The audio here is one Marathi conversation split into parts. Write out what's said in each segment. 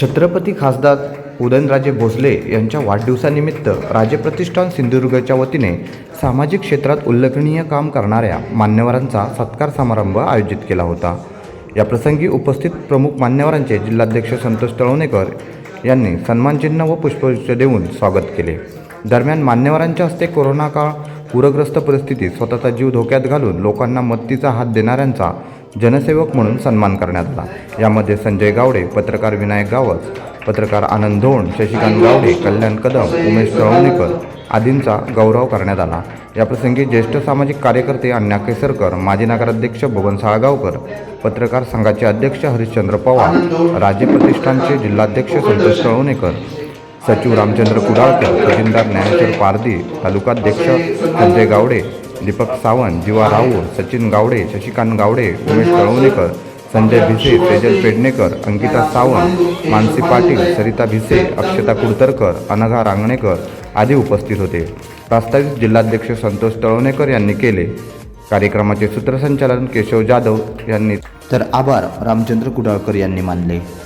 छत्रपती खासदार उदयनराजे भोसले यांच्या वाढदिवसानिमित्त राजे प्रतिष्ठान सिंधुदुर्गच्या वतीने सामाजिक क्षेत्रात उल्लेखनीय काम करणाऱ्या मान्यवरांचा सत्कार समारंभ आयोजित केला होता. या प्रसंगी उपस्थित प्रमुख मान्यवरांचे जिल्हाध्यक्ष संतोष तळवणेकर यांनी सन्मानचिन्ह व पुष्पगुच्छ देऊन स्वागत केले. दरम्यान मान्यवरांच्या हस्ते कोरोना काळ पूरग्रस्त परिस्थितीत स्वतःचा जीव धोक्यात घालून लोकांना मदतीचा हात देणाऱ्यांचा जनसेवक म्हणून सन्मान करण्यात आला. यामध्ये संजय गावडे पत्रकार विनायक गावस पत्रकार आनंद धोण शशिकांत गावडे कल्याण कदम उमेश तळवणेकर आदींचा गौरव करण्यात आला. याप्रसंगी ज्येष्ठ सामाजिक कार्यकर्ते अण्णा केसरकर माजी नगराध्यक्ष बबन साळगावकर पत्रकार संघाचे अध्यक्ष हरिश्चंद्र पवार राज्य प्रतिष्ठानचे जिल्हाध्यक्ष संतोष तळवणेकर सचिव रामचंद्र कुडाळकर तहसीलदार ज्ञानेश्वर पारदी तालुकाध्यक्ष संजय गावडे दीपक सावंत जीवा राऊळ सचिन गावडे शशिकांत गावडे उमेश तळवणेकर संजय भिसे तेजल पेडणेकर अंकिता सावंत मानसी पाटील सरिता भिसे अक्षता कुडतरकर अनघा रांगणेकर आदी उपस्थित होते. प्रास्ताविक जिल्हाध्यक्ष संतोष तळवणेकर यांनी केले कार्यक्रमाचे सूत्रसंचालन केशव जाधव यांनी. तर आभार रामचंद्र कुडाळकर यांनी मानले.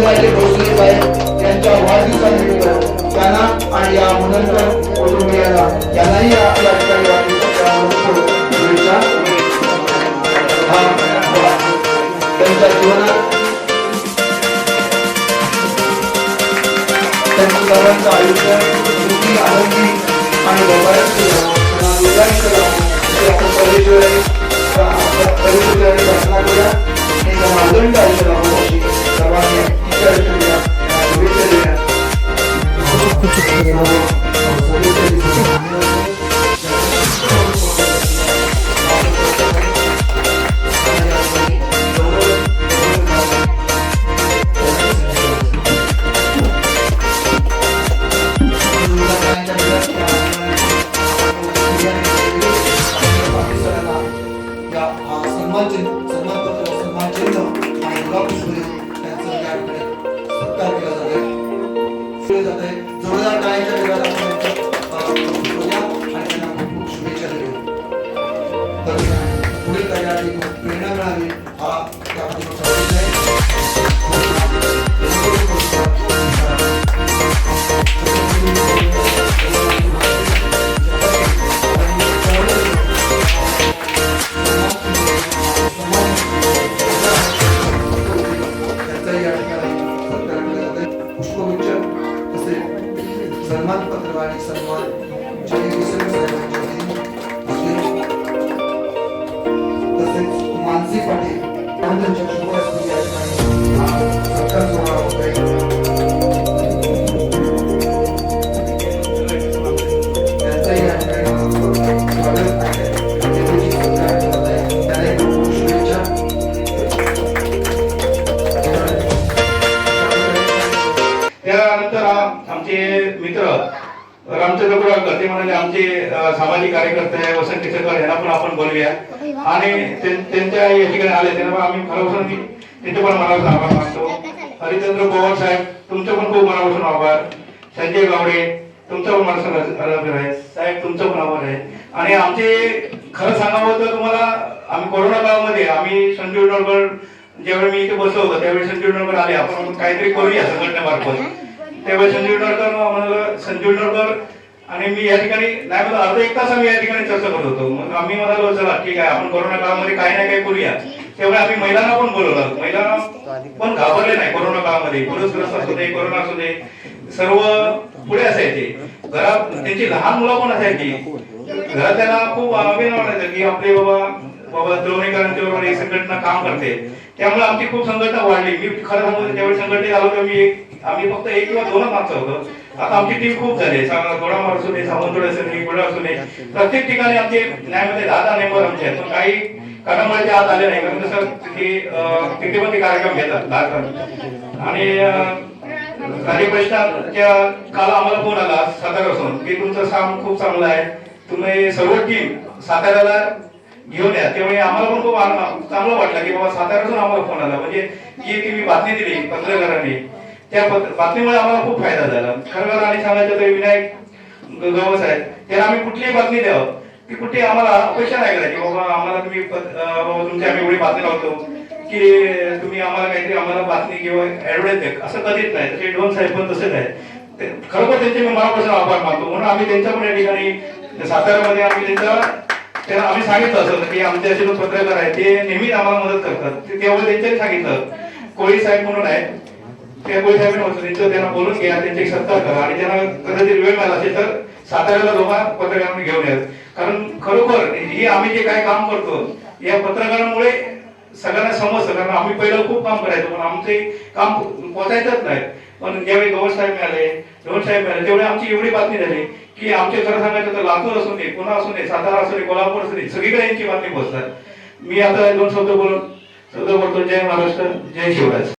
उदयनराजे भोसले साहेब यांच्या वाढदिवसानिमित्त त्यांना आणि या मुलांच्या कुटुंबियांना यांनाही आपल्या ठिकाणी त्यांच्या जीवनात सर्वांचं आयुष्य सुखी आनंदी आणि भोगायचं आपण प्रार्थना करूया आणि त्या आयुष्य सन्मान चिन्ह सन्मान पत्र सन्मान चिन्ह. आणि गुलाब पुष्प देऊन ठिकाणी सत्कार केला जात. आहे जोरदार टाळ्यांच्या आणि त्यांच्या शुभ आमचे कुडाळकर ते म्हणाले आमचे सामाजिक कार्यकर्ते आहे, वसंत केसरकर यांना पण आपण बोलूया आणि त्यांच्या या ठिकाणी आले. त्यांना आम्ही खरं मी तिथे पण मनापासून आभार मानतो. हरिचंद्र पवार साहेब तुमचं पण खूप मनापासून आभार. संजय गावडे तुमचं पण मनापासून आहे. साहेब तुमचं पण आभार आहे. आणि आमचे खरं सांगावं तर तुम्हाला आम्ही कोरोना काळामध्ये आम्ही संजीव डोळकर ज्यावेळी मी इथे बसलो होतो त्यावेळी संजीव डोळकर आले. आपण काहीतरी करूया संघटनेमार्फत. त्यावेळी संजीव डोळकर संजीव डोळकर आणि मी या ठिकाणी नाही मला अर्धा एक तास आम्ही या ठिकाणी चर्चा करत होतो. मग आम्ही म्हणालो चला ठीक आहे आपण कोरोना काळामध्ये काही ना काही करूया. त्यामुळे आम्ही महिलांना पण बोलवलं. महिलांना पण घाबरले नाही कोरोना काळामध्ये. पुरस्कृत असू दे कोरोना असू दे. सर्व पुढे असायचे. घरात त्यांची लहान मुलं पण असायची. घरात त्यांना खूप अभिनव वाटायचं की आपले बाबा बाबा द्रोणीकरांच्या बरोबर ही संघटना काम करते. त्यामुळे आमची खूप संघटना वाढली. मी खरं सांगतो त्यावेळी संघटनेत आलो तर मी एक आम्ही फक्त एक किंवा दोनच मागचं होतो. आता आमची टीम खूप झाली गोडामार असू दे सावंतवाडी असू दे गुडा असू दे. प्रत्येक ठिकाणी आमचे न्यायमध्ये दहा दहा मेंबर आमचे आहेत. पण काही कारणामुळे आत आले नाही. म्हणजे कारण कसं तिथे तिथे पण ते कार्यक्रम घेतात दहा आणि कार्यपरिषदाच्या काल आम्हाला फोन आला साताऱ्यापासून. की तुमचं काम खूप चांगलं आहे. तुम्ही सर्व टीम साताऱ्याला घेऊन या. त्यामुळे आम्हाला पण खूप चांगलं वाटलं की बाबा साताऱ्यातून आम्हाला फोन आला. म्हणजे जी मी बातमी दिली पत्रकारांनी त्या पत्र- बातमीमुळे आम्हाला खूप फायदा झाला. खरं आणि सांगायचं तर विनायक ग- गवस आहेत त्याला आम्ही कुठलीही बातमी द्यावं. ती कुठे आम्हाला अपेक्षा नाही करायची. बाबा आम्हाला तुम्ही तुमची आम्ही एवढी बातमी लावतो. की तुम्ही आम्हाला काहीतरी आम्हाला बातमी किंवा ऍडव्हर्टाईज द्या. असं कधीच नाही. तसे ढोन साहेब पण तसेच आहे ते- खरोखर त्यांचे मी मनापासून आभार मानतो. म्हणून आम्ही त्यांच्या पण या ठिकाणी साताऱ्यामध्ये आम्ही त्यांचा त्यांना आम्ही सांगितलं असं की आमचे असे पत्रकार आहेत ते नेहमीच आम्हाला मदत करतात. ते तेव्हा त्यांच्यानी सांगितलं. कोळी साहेब म्हणून आहे. त्या कोळी साहेबांनी म्हटलं त्यांचं त्यांना बोलून घ्या त्यांची सत्ता करा आणि त्यांना कदाचित वेळ मिळाला असेल तर साताऱ्याला दोघा पत्रकारांनी घेऊन येत कारण खरोखर हे आम्ही जे काय काम करतो या पत्रकारांमुळे सगळ्यांना समजतं. कारण आम्ही पहिलं खूप काम करायचो पण आमचे काम पोचायचंच नाही. पण ज्यावेळी गौर साहेब मिळाले ढोल साहेब मिळाले तेवढी आमची एवढी बातमी झाली की आमचे खरं सांगायचं तर लातूर असू दे पुन्हा असू दे सातारा असू दे कोल्हापूर असू दे सगळीकडे यांची बातमी पोहोचतात. मी आता दोन शब्द बोलून शब्द बोलतो. जय महाराष्ट्र जय शिवराज.